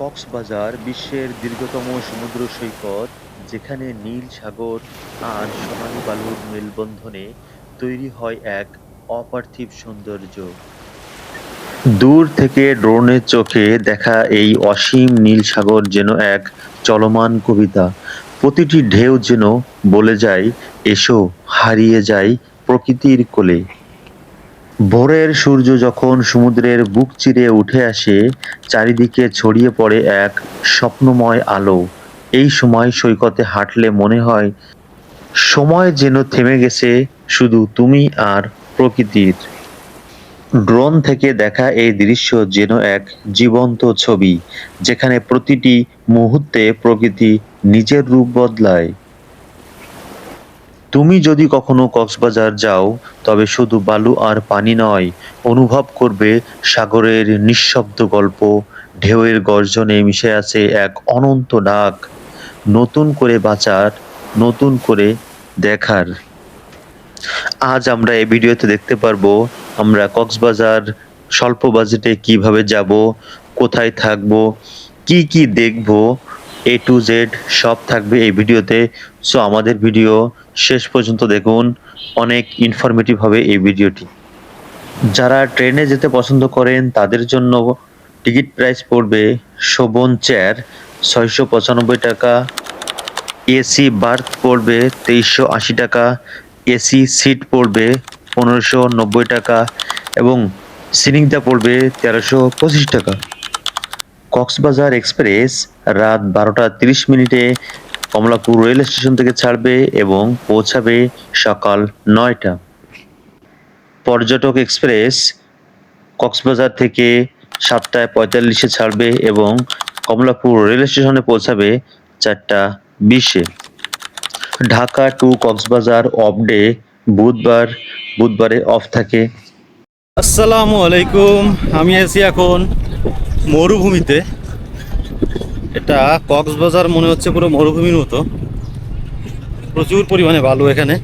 কক্সবাজার বিশ্বের দীর্ঘতম সমুদ্র সৈকত, যেখানে নীল সাগর আর সোনালী বালুর মেলবন্ধনে তৈরি হয় এক অপার্থিব সৌন্দর্য। দূর থেকে ড্রোনের চোখে দেখা এই অসীম নীল সাগর যেন এক চলমান কবিতা। প্রতিটি ঢেউ যেন বলে যায়, এসো, হারিয়ে যায় প্রকৃতির কোলে। ভোরের সূর্য যখন সমুদ্রের বুক চিরে উঠে আসে, চারিদিকে ছড়িয়ে পড়ে এক স্বপ্নময় আলো। এই সময় সৈকতে হাঁটলে মনে হয়, সময় যেন থেমে গেছে, শুধু তুমি আর প্রকৃতির। ড্রোন থেকে দেখা এই দৃশ্য যেন এক জীবন্ত ছবি, যেখানে প্রতিটি মুহূর্তে প্রকৃতি নিজের রূপ বদলায়। তুমি যদি কখনো কক্সবাজার যাও, তবে শুধু বালু আর পানি নয়, অনুভব করবে সাগরের নিঃশব্দ গল্প, ঢেউয়ের গর্জনে মিশে আছে এক অনন্ত ডাক নতুন করে বাঁচার, নতুন করে দেখার। আজ আমরা এই ভিডিওতে দেখতে পারব, আমরা কক্সবাজার স্বল্প বাজেটে কীভাবে যাব, কোথায় থাকব, কি কি দেখব এ টু জেড সব থাকবে এই ভিডিওতে। সো আমাদের ভিডিও শেষ পর্যন্ত দেখুন। অনেক ইনফরমেটিভ হবে এই ভিডিওটি। যারা ট্রেনে যেতে পছন্দ করেন, তাদের জন্য টিকিট প্রাইস পড়বে শোভন চেয়ার ছয়শো পঁচানব্বই টাকা। এসি বার্থ পড়বে তেইশশো আশি টাকা। এসি সিট পড়বে পনেরোশো নব্বই টাকা এবং সিলিংটা পড়বে তেরোশো পঁচিশ টাকা। কক্সবাজার এক্সপ্রেস রাত বারোটা তিরিশ মিনিটে কমলাপুর রেল স্টেশন থেকে ছাড়বে এবং পৌঁছাবে সকাল নয়টা। পর্যটক এক্সপ্রেস কক্সবাজার থেকে সাতটায় পঁয়তাল্লিশে ছাড়বে এবং কমলাপুর রেল স্টেশনে পৌঁছাবে চারটা বিশে। Dhaka to Cox's Bazar off day বুধবার, বুধবারে অফ থাকে। আসসালামু আলাইকুম, আমি আছি এখন মরুভূমিতে। এটা কক্সবাজার মনে হচ্ছে পুরো মরুভূমির মতো। প্রচুর পরিমাণে বালু এখানে।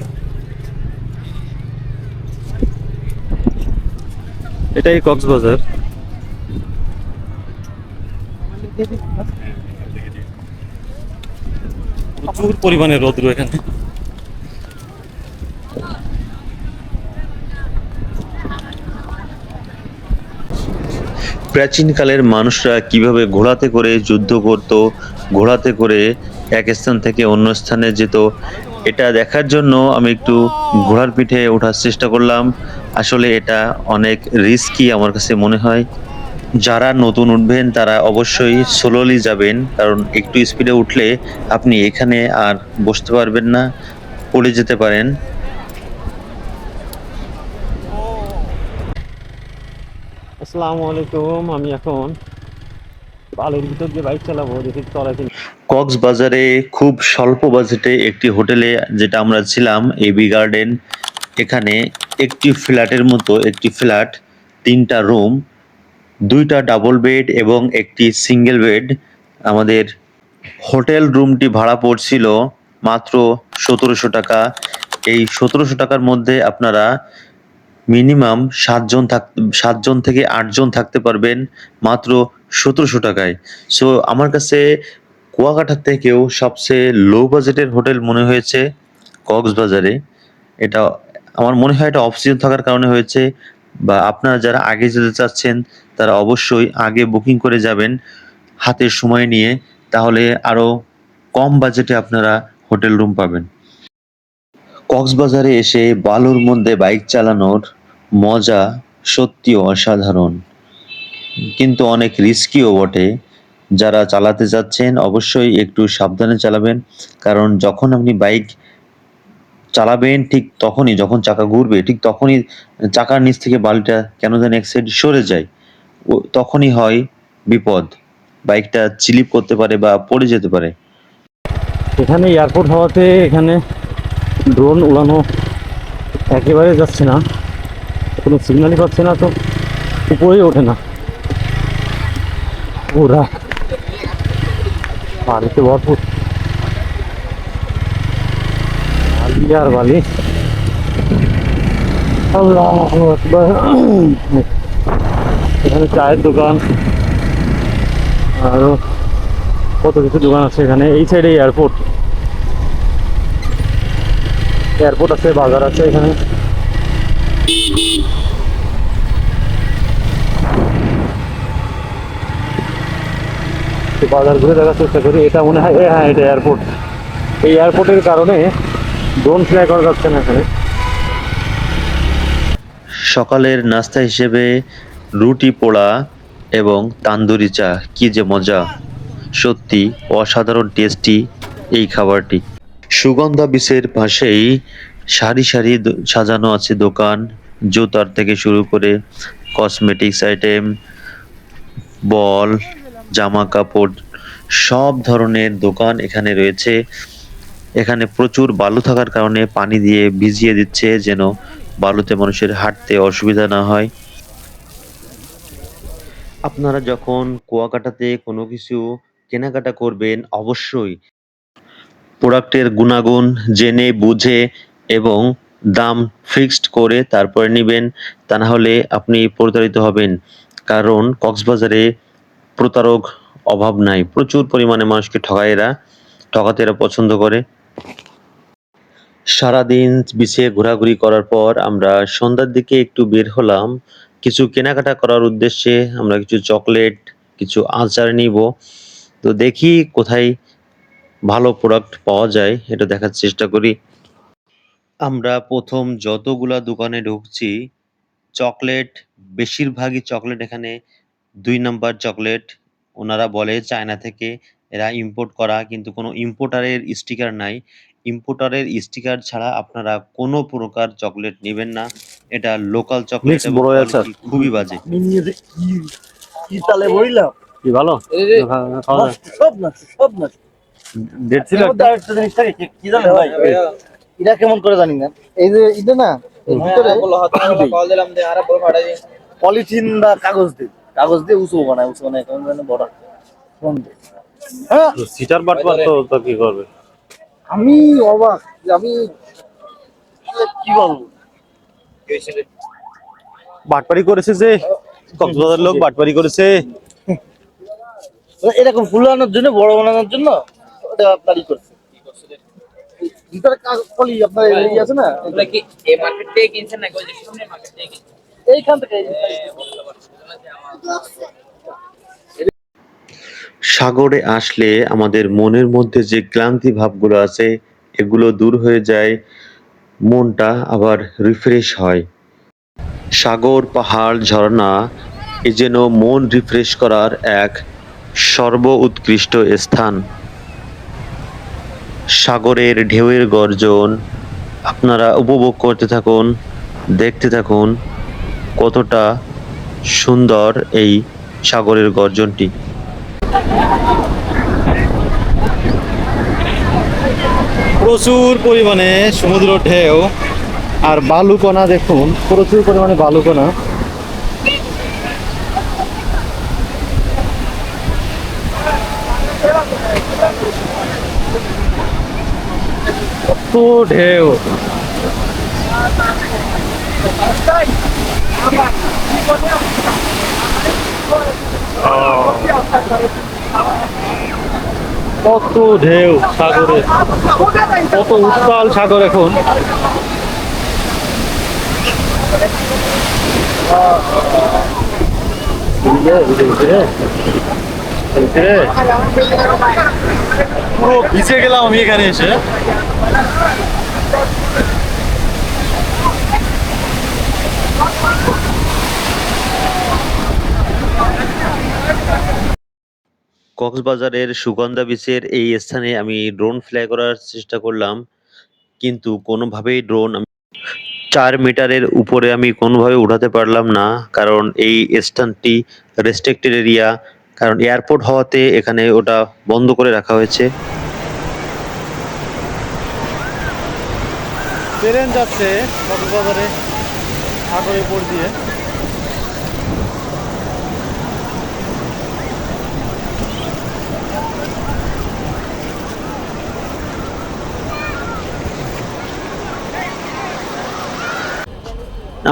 এটাই কক্সবাজার। প্রচুর পরিমাণে রোদ্র এখানে। প্রাচীনকালের মানুষরা কীভাবে ঘোড়াতে করে যুদ্ধ করত, ঘোড়াতে করে এক স্থান থেকে অন্য স্থানে যেত, এটা দেখার জন্য আমি একটু ঘোড়ার পিঠে ওঠার চেষ্টা করলাম। আসলে এটা অনেক রিস্কি আমার কাছে মনে হয়। যারা নতুন উঠবেন, তারা অবশ্যই স্লোলি যাবেন, কারণ একটু স্পিডে উঠলে আপনি এখানে আর বসতে পারবেন না, পড়ে যেতে পারেন। আসসালামু আলাইকুম, আমি এখন বালুর ভিতর দিয়ে বাইক চালাবো, দেখি চলাচল কক্সবাজারে খুব স্বল্প বাজেটে একটি হোটেলে যেটা আমরা ছিলাম এবি গার্ডেন এখানে একটি ফ্ল্যাটের মতো একটি ফ্ল্যাট, তিনটা রুম, দুইটা ডাবল বেড এবং একটি সিঙ্গেল বেড। আমাদের হোটেল রুমটি ভাড়া পড়ছিল মাত্র সতেরোশো টাকা। এই সতেরোশো টাকার মধ্যে আপনারা মিনিমাম সাতজন থাক, সাতজন থেকে আটজন থাকতে পারবেন মাত্র সতেরোশো টাকায়। সো আমার কাছে কুয়াকাটার থেকেও সবচেয়ে লো বাজেটের হোটেল মনে হয়েছে কক্সবাজারে। এটা আমার মনে হয় এটা অফ সিজন থাকার কারণে হয়েছে বা আপনারা যারা আগে যেতে চাচ্ছেন, তারা অবশ্যই আগে বুকিং করে যাবেন হাতের সময় নিয়ে, তাহলে আরও কম বাজেটে আপনারা হোটেল রুম পাবেন। কক্সবাজারে এসে বালুর মধ্যে বাইক চালানোর মজা সত্যি অসাধারণ। কিন্তু অনেক রিস্কিও বটে। যারা চালাতে যাচ্ছেন অবশ্যই একটু সাবধানে চালাবেন। কারণ যখন আপনি বাইক চালাবেন, ঠিক তখনই, যখন চাকা ঘুরবে, ঠিক তখনই চাকার নিচ থেকে বালিটা কেন যেন এক সাইড সরে যায়। তখনই হয় বিপদ। বাইকটা চিলিপ করতে পারে বা পড়ে যেতে পারে। এখানে এয়ারপোর্ট হওয়াতে এখানে ড্রোন উড়ানো একেবারে যাচ্ছে না। কোনো সিগন্যালই পাচ্ছে না তো, উপরেই ওঠে না। পুরা বালিতে ভরপুর। আর বালি। আল্লাহ এখানে চায়ের দোকান। আরও কত কিছু দোকান আছে এখানে। এই সাইডে এয়ারপোর্ট এয়ারপোর্ট আছে, বাজার আছে এখানে। বাজার ঘুরে দেখার চেষ্টা করি। এটা মনে হয় হ্যাঁ এটা এয়ারপোর্ট। এই এয়ারপোর্টের কারণে ড্রোন ফ্লাই করা যাচ্ছে না এখানে। সকালের নাস্তা হিসেবে রুটি পোড়া এবং তান্দুরি চা, কি যে মজা। সত্যি অসাধারণ টেস্টি এই খাবারটি। সুগন্ধা বিচের পাশেই সারি সারি সাজানো আছে দোকান, জুতার থেকে শুরু করে কসমেটিক্স আইটেম বল জামা কাপড় সব ধরনের দোকান এখানে রয়েছে। এখানে প্রচুর বালু থাকার কারণে পানি দিয়ে ভিজিয়ে দিচ্ছে যেন বালুতে মানুষের হাঁটতে অসুবিধা না হয়। আপনারা যখন কুয়াকাটাতে কোনো কিছু কেনাকাটা করবেন, অবশ্যই প্রোডাক্টের গুণাগুণ জেনে, বুঝে এবং দাম ফিক্সড করে তারপরে নেবেন, তা না হলে আপনি প্রতারিত হবেন। কারণ কক্সবাজারে প্রতারক অভাব নাই। প্রচুর পরিমাণে মানুষকে ঠকায় এরা ঠকাতে এরা পছন্দ করে। সারাদিন বিছে ঘোরাঘুরি করার পর আমরা সন্ধ্যার দিকে একটু বের হলাম। কিছু কেনাকাটা করার উদ্দেশ্যে আমরা কিছু চকলেট, কিছু আচার নিব। তো দেখি কোথায় ভালো প্রোডাক্ট পাওয়া যায় এটা দেখার চেষ্টা করি। আমরা প্রথম যতগুলা দোকানে ঢুকছি চকলেট বেশিরভাগই চকলেট এখানে দুই নাম্বার চকলেট ওনারা বলে চায়না থেকে এরা ইম্পোর্ট করা কিন্তু কোনো ইম্পোর্টারের স্টিকার নাই। ইম্পোর্টারের স্টিকার ছাড়া আপনারা কোনো প্রকার চকলেট নেবেন না। এটা লোকাল চকলেট। খুবই বাজে। আমি কি কি তালে বইলাম? কি ভালো? সব না সব না কি- জানেন ভাই? এটা কেমন করে জানি না। এই যে এটা না ভিতরে পলিথিন বা কাগজ দিয়ে কাগজ দিয়ে উঁচু বানায় উঁচু বানায় কেমন জানি বড় ফোন হ্যাঁ। সিটার তো কি করবে? আমি অবাক আমি কি বলব? বাটপারি করেছে যে কক্সবাজার লোক বাটপারি করেছে। এরকম ফুল আনার জন্য বড় বানানোর জন্য? আপনারই করছে। ভিতরে কাগজ আপনার এই আছে না? তোমরা কি এই মার্কেট থেকে কিনছেন নাকি ওই যে সামনের মার্কেট থেকে এইখান থেকে সাগরে আসলে আমাদের মনের মধ্যে যে ক্লান্তি ভাবগুলো আছে এগুলো দূর হয়ে যায় মনটা আবার রিফ্রেশ হয়। সাগর পাহাড় ঝর্ণা এ যেন মন রিফ্রেশ করার এক সর্ব উৎকৃষ্ট স্থান। সাগরের ঢেউয়ের গর্জন। আপনারা উপভোগ করতে থাকুন, দেখতে থাকুন কতটা সুন্দর এই সাগরের গর্জনটি। প্রচুর পরিমাণে সমুদ্র ঢেউ আর বালুকণা দেখুন, প্রচুর পরিমাণে বালুকণা। কত ঢেউ কত ঢেউ সাগরে। কত উত্তাল সাগর এখন। পুরো ভিজে গেলাম আমি এখানে এসে। কক্সবাজারের সুগন্ধা বিচের এই স্থানে আমি ড্রোন ফ্লাই করার চেষ্টা করলাম, কিন্তু কোনোভাবেই ড্রোন আমি চার মিটারের উপরে আমি কোনোভাবে উঠাতে পারলাম না, কারণ এই স্থানটি রেস্ট্রিক্টেড এরিয়া কারণ এয়ারপোর্ট হওয়াতে এখানে ওটা বন্ধ করে রাখা হয়েছে। ট্রেন যাচ্ছে কক্সবাজারে সাগরের উপর দিয়ে।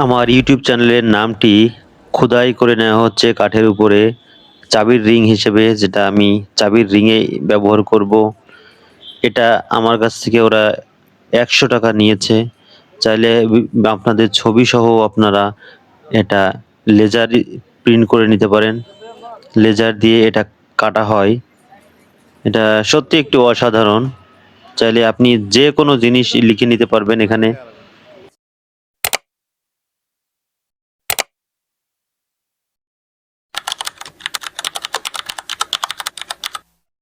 আমার ইউটিউব চ্যানেলের নামটি খোদাই করে নেওয়া হচ্ছে কাঠের উপরে। চাবির রিং হিসেবে যেটা আমি চাবির রিংয়ে ব্যবহার করব, এটা আমার কাছ থেকে ওরা একশো টাকা নিয়েছে। চাইলে আপনাদের ছবি সহ আপনারা এটা লেজার প্রিন্ট করে নিতে পারেন। লেজার দিয়ে এটা কাটা হয়। এটা সত্যি একটু অসাধারণ। চাইলে আপনি যে কোনো জিনিস লিখে নিতে পারবেন এখানে।